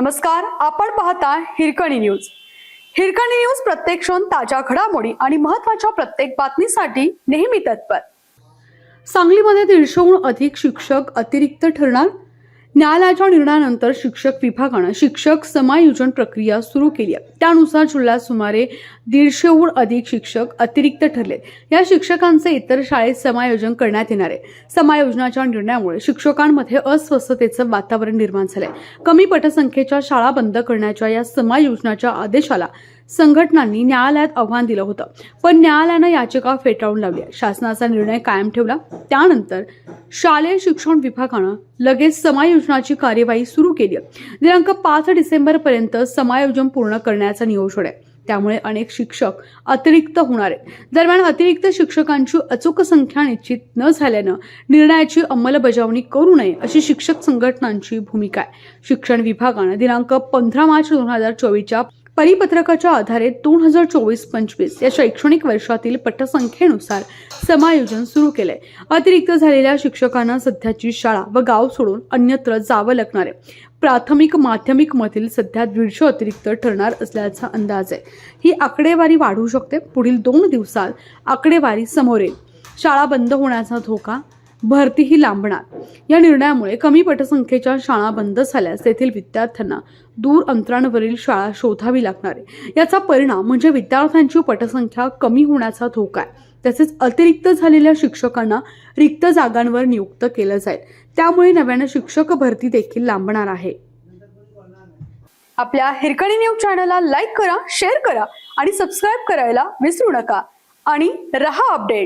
नमस्कार आपण पाहता हिरकणी न्यूज. हिरकणी न्यूज प्रत्येक क्षण ताज्या घडामोडी आणि महत्त्वाच्या प्रत्येक बातमीसाठी नेहमी तत्पर. सांगलीमध्ये दीडशेहून अधिक शिक्षक अतिरिक्त ठरणार? न्यायालयाच्या निर्णयानंतर शिक्षक विभागानं शिक्षक समायोजन प्रक्रिया सुरू केली आहे. त्यानुसार जिल्ह्यात सुमारे दीडशेहून अधिक शिक्षक अतिरिक्त ठरले. या शिक्षकांचे इतर शाळेत समायोजन करण्यात येणार आहे. समायोजनाच्या निर्णयामुळे शिक्षकांमध्ये अस्वस्थतेचं वातावरण निर्माण झालंय. कमी पटसंख्येच्या शाळा बंद करण्याच्या या समायोजनाच्या आदेशाला संघटनांनी न्यायालयात आव्हान दिलं होतं. पण न्यायालयानं याचिका फेटाळून लावली शासनाचा निर्णय कायम ठेवला. त्यानंतर शालेय शिक्षण विभागानं लगेच समायोजनाची कार्यवाही सुरू केली आहे. दिनांक पाच डिसेंबर पर्यंत समायोजन पूर्ण करण्याचं नियोजन आहे. त्यामुळे अनेक शिक्षक अतिरिक्त होणार आहेत. दरम्यान अतिरिक्त शिक्षकांची अचूक संख्या निश्चित न झाल्यानं निर्णयाची अंमलबजावणी करू नये अशी शिक्षक संघटनांची भूमिका आहे. शिक्षण विभागानं दिनांक पंधरा मार्च दोन हजार चोवीसच्या परिपत्रकाच्या आधारे दोन हजार चोवीस पंचवीस या शैक्षणिक वर्षातील पटसंख्येनुसार समायोजन सुरू केलंय. अतिरिक्त झालेल्या शिक्षकांना सध्याची शाळा व गाव सोडून अन्यत्र जावं लागणार आहे. प्राथमिक माध्यमिक मधील सध्या दीडशे अतिरिक्त ठरणार असल्याचा अंदाज आहे. ही आकडेवारी वाढू शकते. पुढील दोन दिवसात आकडेवारी समोर येईल. शाळा बंद होण्याचा धोका भरतीही लांबणार. या निर्णयामुळे कमी पटसंख्येच्या शाळा बंद झाल्यास तेथील विद्यार्थ्यांना दूर अंतरांवरील शाळा शोधावी लागणार आहे. याचा परिणाम म्हणजे विद्यार्थ्यांची पटसंख्या कमी होण्याचा धोका आहे. तसेच अतिरिक्त झालेल्या शिक्षकांना रिक्त जागांवर नियुक्त केलं जाईल. त्यामुळे नव्यानं शिक्षक भरती देखील लांबणार आहे. आपल्या हिरकणी न्यूज चॅनलला लाईक करा शेअर करा आणि सबस्क्राईब करायला विसरू नका. आणि रहा अपडेट.